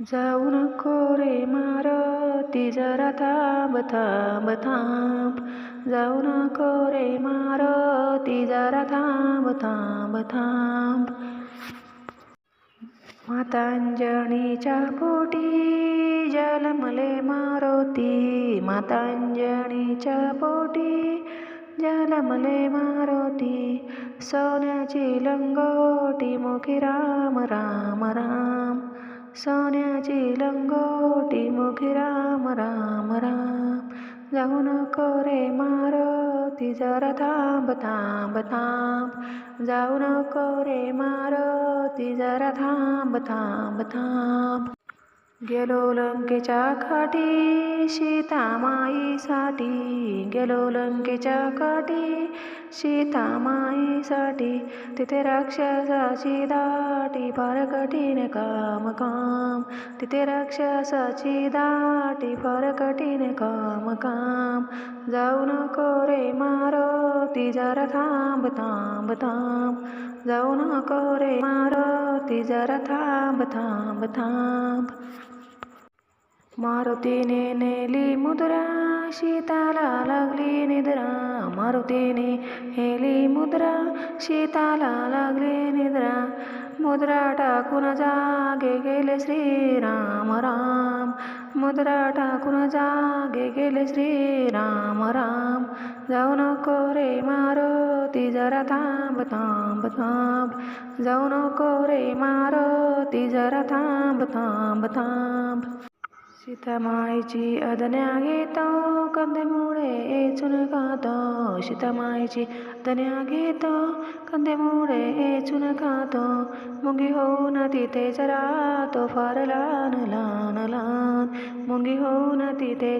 जाऊ नको रे मारती जरा थांब थांब थांब. जाऊ नको रे मारती जरा थांब थांब थांब. मातांजणीच्या पोटी जलमले मारुती. मातांजणीच्या पोटी जलमले मारुती. सोन्याची लंगोटी मुखी राम राम राम. सोन्याची लंगोटी मुखी राम राम राम. जाऊ नको रे मारुती जरा थांब थांब थांब. जाऊ नको रे मारुती जरा थांब थांब थांब. गेलो लंकेच्या काठी सीतामाईसाठी गेलो लंकेच्या काठी सीतामाईसाठी तिथे राक्षसाची दाटी फार कठीण काम काम. तिथे राक्षसाची दाटी फार कठीण काम काम. जाऊ नको रे मारुती जरा थांब थांब थांब. जाऊ नको रे मारुती जरा थांब थांब थांब. मारुतीने नेली मुद्रा शीताला लागली निद्रा. मारुतीने हेली मुद्रा शीताला लागली निद्रा. मुद्रा टाकून जागे गेले श्रीराम राम. मुद्रा टाकून जागे गेले श्रीराम राम. जाऊ नको रे मारुती जरा थांब थांब थांब. जाऊ नको रे मारुती जरा थांब थांब थांब. सीतामाईची अदन्या घेतो कंदमुळे एचून खातो. सीतामाईची अदन्या घेतो कंदमुळे एचून खातो. मुंगी होऊन तिथे तो फार लहान लहान लहान मुंगी होऊन तिथे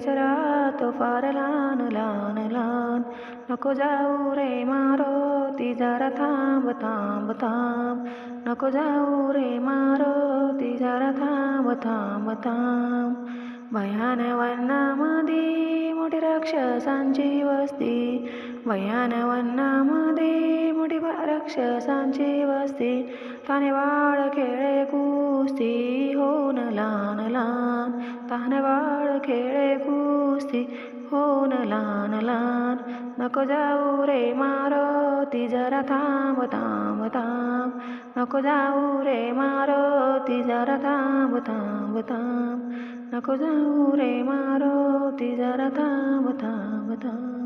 तो फार लहान लहान लहान नको जाऊ रे मारुती जरा थांब थांब थांब. नको जाऊ रे मारुती जरा थांब थांब थांब. भयान वनामध्ये मोठी राक्षसांची वस्ती. भयान वनामध्ये मोठी राक्षसांची वस्ती. ताने वाळ खेळे कुस्ती होऊन लहान लहान. ताने वाळ खेळे कुस्ती होऊन लहान लहान. नको जाऊ रे मारुती जरा थांब थांब थांब नको जाऊ रे मारुती जरा थांब थांब थांब नको जाऊ रे मारुती जरा थांब थांब थांब